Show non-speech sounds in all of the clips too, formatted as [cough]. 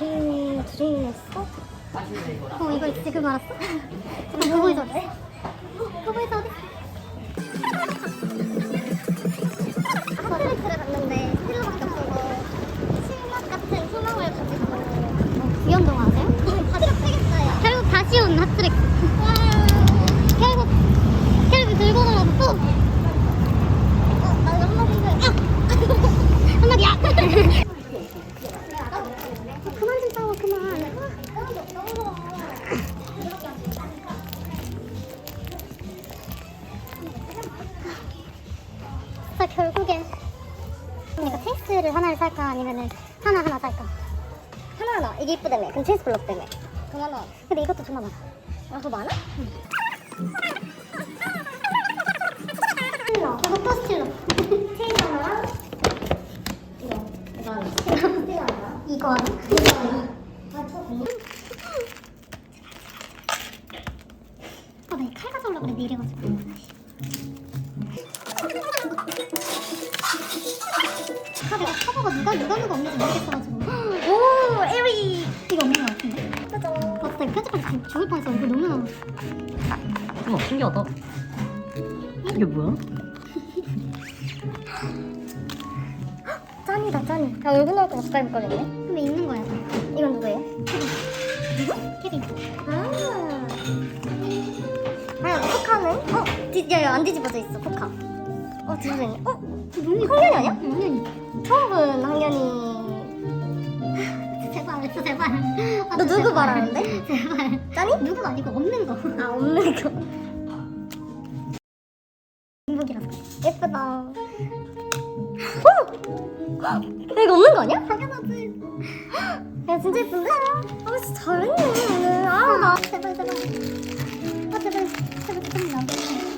두둥 두둥했어? 어 이거 지금 알았어? [laughs] 잠깐 그거 있어 어디? 그거 있어 어디? 결국엔 그러니까 체이스를 하나를 살까 아니면은 하나 하나 살까 하나 하나 이게 이쁘다며 그럼 체이스 블록 때문에 그럼 하나 근데 이것도 좀 많아 아, 더 많아? 스틸러 이것도 스틸러 체이스 하나랑 이거 이거 하나 스틸러 하나 이거 하나 이거 하나 우와 신기하다 이게 뭐야? 짠이다 짠이. 야 얼굴 나올 거 가까이 못 가겠네. 근데 있는 거야. 이건 누구예요? 누구? 케빈. 아. 아 코카는? 어? 뒤, 야, 야, 안 뒤집어져 있어 코카. 어 뒤집어져 있네. 어? 농이 학년이 아니야? 학년이. 처음 본학 제발. 아, 너 진짜 누구 제발. 말하는데? 제발. 짠이? 누구가 아니고 없는 거. 아 없는 거. 중복이라서. 예쁘다. 어? 야, 이거 없는 거 아니야? 당연하지. 야 진짜 예쁜데? 아 진짜 잘했네 오늘. 아 나. 제발, 제발. 아, 제발. 제발, 제발. 나.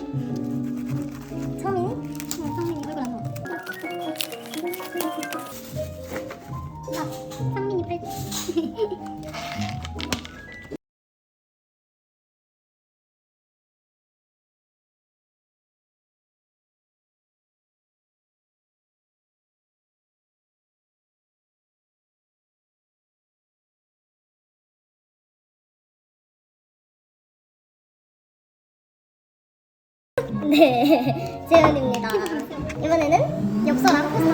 네, [laughs] 재현입니다. 이번에는 엽서랑 호서.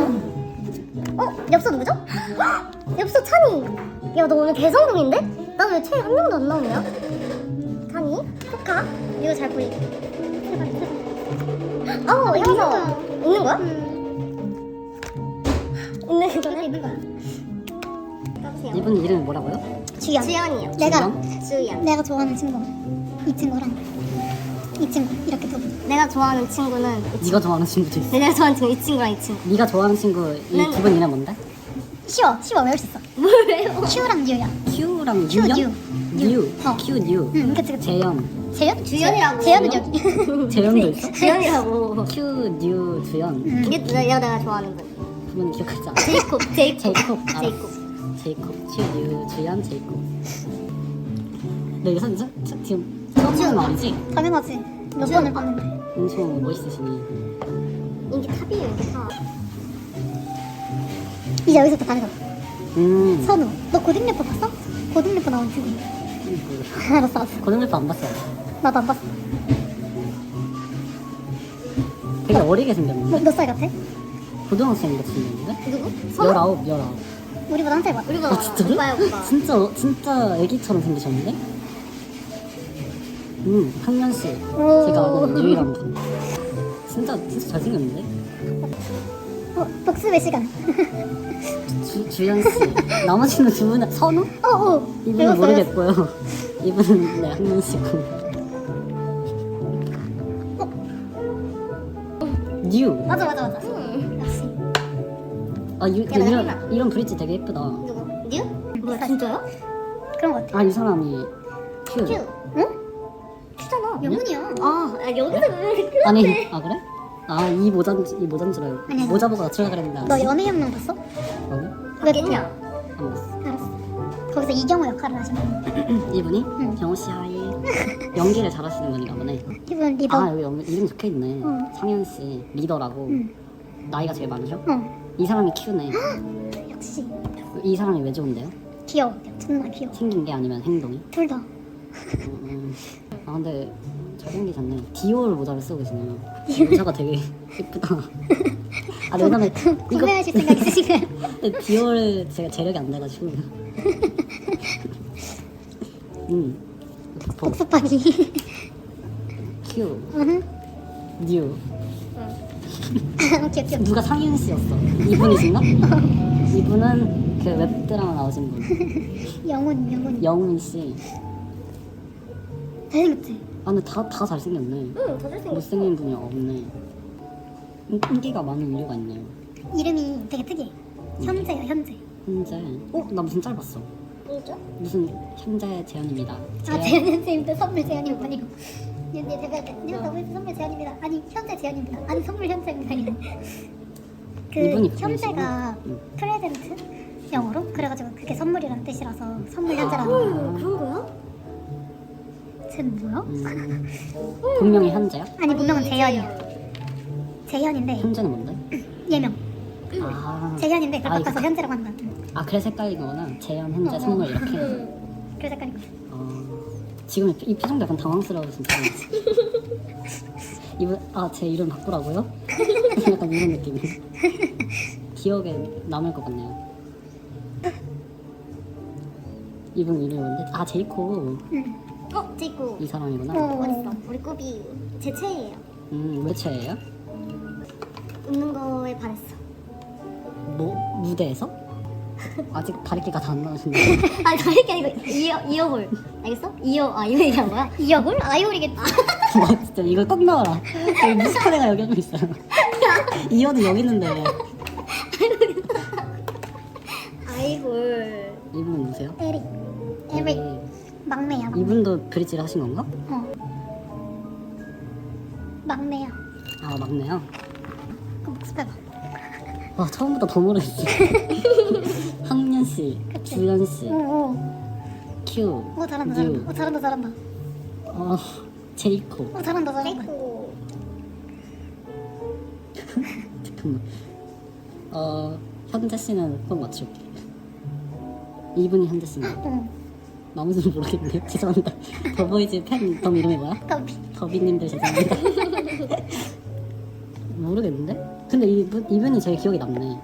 어? 엽서 누구죠? 헉! [gasps] 엽서 찬이. 야, 너 오늘 개성동인데? 나왜 최애 한 명도 안 나오냐? 찬이, 코카, 이거 잘 보이게. [gasps] 어. 거야. 있는 거야? 음, 있는 거네. 있는 거야. 까보세요. 이분 이름이 뭐라고요? 주연. 주연이요. 내가 주연. 내가 좋아하는 친구. 이 친구랑 이 친구 이렇게 두 분. 내가 좋아하는 친구는 이 친구. 네가 좋아하는 친구도 있어 내가 좋아하는 친구 이 친구랑 이 친구. 네가 좋아하는 친구 이 난- 두 분 이름 뭔데? 쉬워. 쉬워 외울 수 있어. 큐랑 뉴야. 큐랑 큐, 뉴연? 뉴. 뉴 어. 큐뉴 응, 그치 그치. 재현 재현? 주연이라고. 재현은 여기. 재현도 있어? 주연이라고. 큐뉴 주연 음. 이게 내가 내가 좋아하는 분. 그분 기억하지 않아? 제이콥. 제이콥. 제이콥 알았어. 제이콥. 제이콥 큐뉴 주연 제이콥 너 이거 진짜 지금 거 아니지? 당연하지. 몇. 번을 봤는데. 엄청 멋있으시니 인기 탑이에요 인기 탑. 이제 여기서부터 다르거 음 선우. 너 고딩래퍼 봤어? 고딩래퍼 나온. 그, 알았어 알았어. 고등래퍼 안 봤어 나도 안 봤어. 되게 어리게 몇, 생겼는데? 몇 살 같아? 고등학생 같이 생겼는데? 누구? 선우? 열아홉 열아홉 우리보다 한 살 많아. 우리보다 아 진짜로? 오빠야 오빠. 진짜 진짜 애기처럼 생기셨는데? 음 학년씨 오. 제가 아는 유일한 분 진짜 진짜 잘생겼는데? 어, 복습의 시간. 주, 주연씨 나머지는 두 분은 선우? 어, 어. 이분은 배웠어, 모르겠고요 이분은 네 학년씨고 뉴! 맞아, 맞아, 맞아. 응. 역시. 아 유, 야, 나 이런. 이런 브릿지 되게 예쁘다 누구? 뉴? 뭐야 진짜요? 그런 것 같아. 아 이 사람이 큐 큐. 응? 영훈이야. 아, 아 여기서 왜 그? 아니 아 그래? 아 이 모자인 이 모자인 줄 알고 아니, 아니. 모자 보고 맞추려 그랬는데 너? 연애혁명 봤어? 아니? 봤겠냐? 안 봤어 알았어. 거기서 이경호 역할을 하시는 분. [clears throat] 이분이 응. 경호 씨 하이 연기를 잘하시는 분인가 보네. 이분 리더. 아 여기 연- 이름 적혀 있네. 응. 상현 씨 리더라고 응. 나이가 제일 많으셔? 어. 이 사람이 키우네. [gasps] 역시. 이 사람이 왜 좋은데요? 귀여워. 존나 귀여워. 생긴 게 아니면 행동이? 둘 다. 음, 아 근데 잘 생기셨네. 디올 모자를 쓰고 계시네요. 모자가 되게 예쁘다. 아 왜냐면 [laughs] 이거 구매하실 생각 있으신가요? [laughs] 근데 디올 제가 재력이 안 돼가지고. [laughs] 음. 복 복수박이. 큐 응. 뉴 귀여워. 누가 상윤 씨였어 이분이신가? 이분은 그 웹드라마 나오신 분 영혼 영혼. 영훈 씨. 잘생겼지? 아 근데 다 다 잘생겼네. 응, 더 잘생겼어. 못생긴 분이 없네. 인- 인기가 많은 이유가 있네요. 이름이 되게 특이해. 현재야 현재. 현재 어? 나 무슨 짤 봤어. 진짜? 무슨 현재 재현입니다. 아 재현- 선생님도 선물 재현이 아니고. 얘 대박. 님너무 선물 재현입니다. 아니 현재 재현입니다. 아니 선물 현재입니다. 이래. [laughs] 그 현재가 응. 프레젠트 영어로 그래가지고 그게 선물이라는 뜻이라서 선물 현재라는 헐, 거야. 그런 거야? 쟤는 뭐야? 음, 분명히 현재야? 아니 분명은 재현이야. 재현인데 현재는 뭔데? [clears throat] 예명. 아, 재현인데 그걸 아, 바꿔서 이거- 현재라고 한다. 아 그래서 헷갈린 거구나. 재현 현재 어, 어. 선물 이렇게. 응. 그래서 약간 어, 지금 이 표정도 약간 당황스러우신 표정이지. [laughs] 이분 아제 이름 바꾸라고요? [laughs] 약간 이런 느낌이. 기억에 남을 것 같네요. [laughs] 이분 이름이 뭔데? 아 제이코 응. 어, 제이코. 이 사람이구나. 어. 어딨어? 우리 꾸비 제 최애예요. 음, 왜 최애야? 웃는 거에 반했어. 뭐 무대에서? [laughs] 아직 다리끼가 다 안 나오신데. 아니, 다 이렇게 아니고 이어 이어볼. 알겠어? 이어 아 이거 얘기한 거야? 이어볼? 아이홀이겠지. 와 진짜 이거 꼭 나와라. 여기 무식한 애가 여기 한 명 있어요. 이어는 여기 있는데 아이볼. 이분 누구세요? 에릭. 에릭. 막내야. 막내. 이분도 브릿지를 하신 건가? 어. 막내야. 아 막내요. 그 목습해봐. 와 처음부터 더 모르겠어. [laughs] 학년 씨, 주연 씨, 오, 오. 큐, 오 잘한다 뉴, 잘한다. 오 잘한다 잘한다. 어 제이코. 오 잘한다 잘한다. [laughs] 잠깐만. 어 현재 씨는 꼭 맞출게. 이분이 현재 씨인가? 어. 나머지는 모르겠네요. [laughs] 죄송합니다. 더보이즈 팬덤 이름이 뭐야? 더비. 더비님들 죄송합니다. [laughs] 모르겠는데? 근데 이분, 이분이 제일 기억에 남네.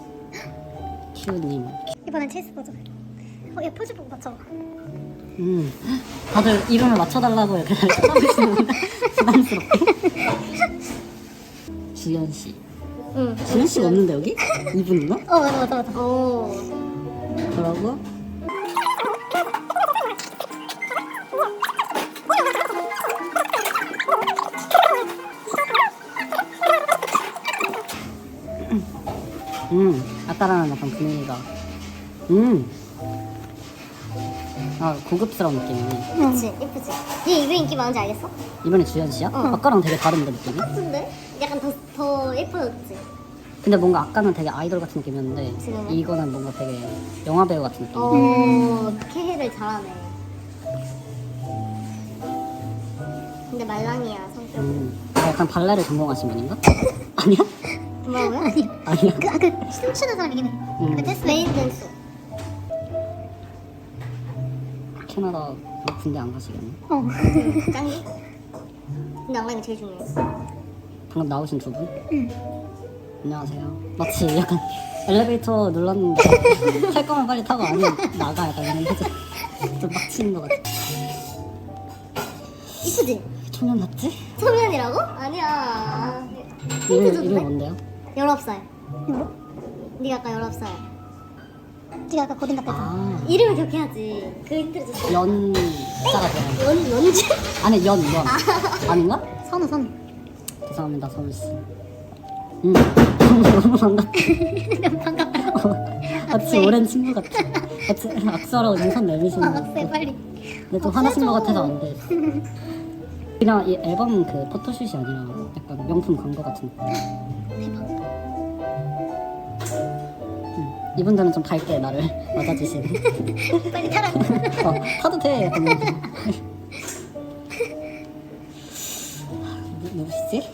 큐님. 이번엔 체이스 버전. 어, 얘 포즈 보고 맞춰. 음. 다들 이름을 맞춰달라고 이렇게 [laughs] 잘 쳐다보시는데 부담스럽게. 주연 씨. 응. 주연 씨가 없는데 여기? 이분인가? 어 맞아 맞아 맞아. 오. 그러고 음 아까랑은 약간 분위기가 음. 아 고급스러운 느낌이네 그치 예쁘지. 얘 왜 인기 많은지 알겠어? 이번에 주연 씨야? 아까랑 되게 다른데 느낌이? 같은데? 약간 더 더 예뻐졌지. 근데 뭔가 아까는 되게 아이돌 같은 느낌이었는데 지금은? 이거는 뭔가 되게 영화 배우 같은 느낌 어. 캐해를 잘하네. 근데 말랑이야 성격. 음. 아, 약간 발레를 전공하신 분인가? [laughs] 아니야? 뭐라고요? 아니야? 그, 아, 그 춤추는 사람이긴 해. 음. 그 댄스 메인 댄스. 캐나다 군대 안 가시겠네. 어. 짱기. 근데 안 가는 게 제일 중요해. 방금 나오신 두 분? 응. 안녕하세요. 마치 약간 엘리베이터 눌렀는데 탈 거면 빨리 타고 아니면 나가 약간 이런 거죠. 좀 빡치는 것 같아. 이쁘지? 초면 맞지? 초면이라고? 아니야. 이름, 이름이 돼? 뭔데요? 19살. 이거? 네가 아까 19살. 네가 아까 고딩 같았잖아. 아, 이름을 기억해야지. 그 힌트를 줬어. 연자가 돼요. 연, 연지? 아니, 연, 연. 아닌가? 선우 선우. 죄송합니다, 서울씨. 음, 너무 반갑다. [laughs] 반갑다. 마치 오랜 친구 같아. 마치 악수하라고 눈선 내미시는 아, 것 박세 같고. 빨리. 근데 좀 화나신 것 같아서 안 돼. [laughs] 그냥 이 앨범 그 포토슛이 아니라 약간 명품 광고 같은. 대박. 음, 이분들은 좀 밝게 나를 [laughs] 맞아주시는. [laughs] 빨리 타라. 어, 타도 돼. 약간. 누- 누구시지?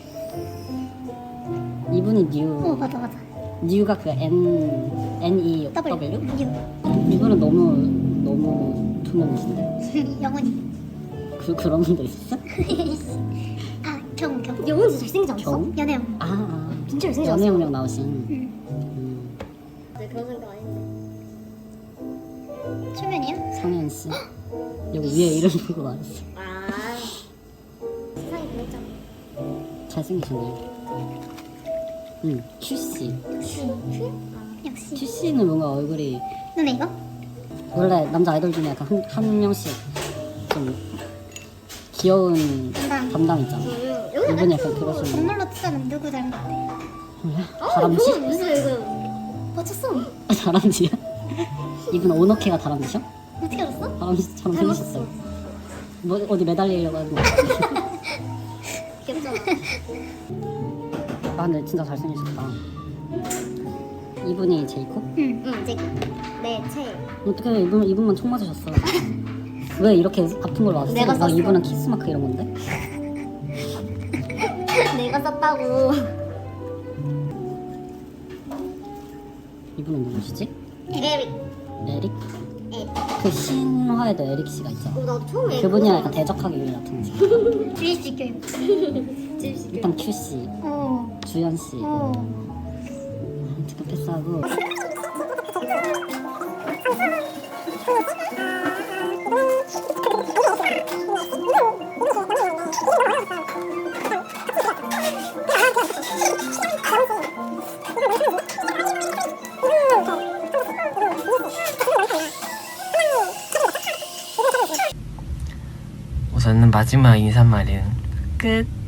이분이 어 뉴. 맞아 맞아. 뉴가 그 N N E W. W. 유. 이분은 너무 너무 투명이신데. [laughs] 영원히. 그 그런 분도 있었어? [laughs] 아 경우 경우. 영훈 진짜 잘생기지 않았어? 연애영. 아, 아. 진짜 잘생기지 않았어? 연애용역 나오신. 응. 음, 네 그런 생각 아닌데 초면이야? 성현 씨. 여기 위에 이름 보고 말했어. 아 세상이 그랬잖아 잘생기셨네요. 응, 큐 씨. 역시. 큐 씨는 뭔가 얼굴이 너네 이거? 원래 남자 아이돌 중에 약간 한, 한 명씩 좀 귀여운 담당. 담당 있잖아. 음, 여기 이분이 약간 그러시는. 건물로 치자면 누구 닮은 것 같아? 몰라? 어, 다람쥐? 이거 무슨 이거 맞췄어 다람쥐야? 이분 오너케가 다람쥐셔? 어떻게 알았어? 다람쥐처럼 닮았어. 생기셨어요. 뭐 어디 매달리려고 하는 거 [laughs] 귀엽잖아 아 근데 진짜 잘생기셨다. 이분이 제이콥? 응. 응 이제 내 최애 어떻게 이분 이분만 총 맞으셨어? [laughs] 왜 이렇게 아픈 걸 맞았어? 내가 막 썼어. 이분은 키스 마크 이런 건데? [laughs] 내가 썼다고 이분은 누구시지? 에릭 에릭? 에릭 그 신화에도 에릭 씨가 있잖아. 어, 나도 처음에 그분이랑 약간 대적하기 위해 나타나지. 주일식 교육. 일단 큐 씨, 어. 주연 씨, 어. 지금 패스하고 [laughs] 마지막 인사말은 끝.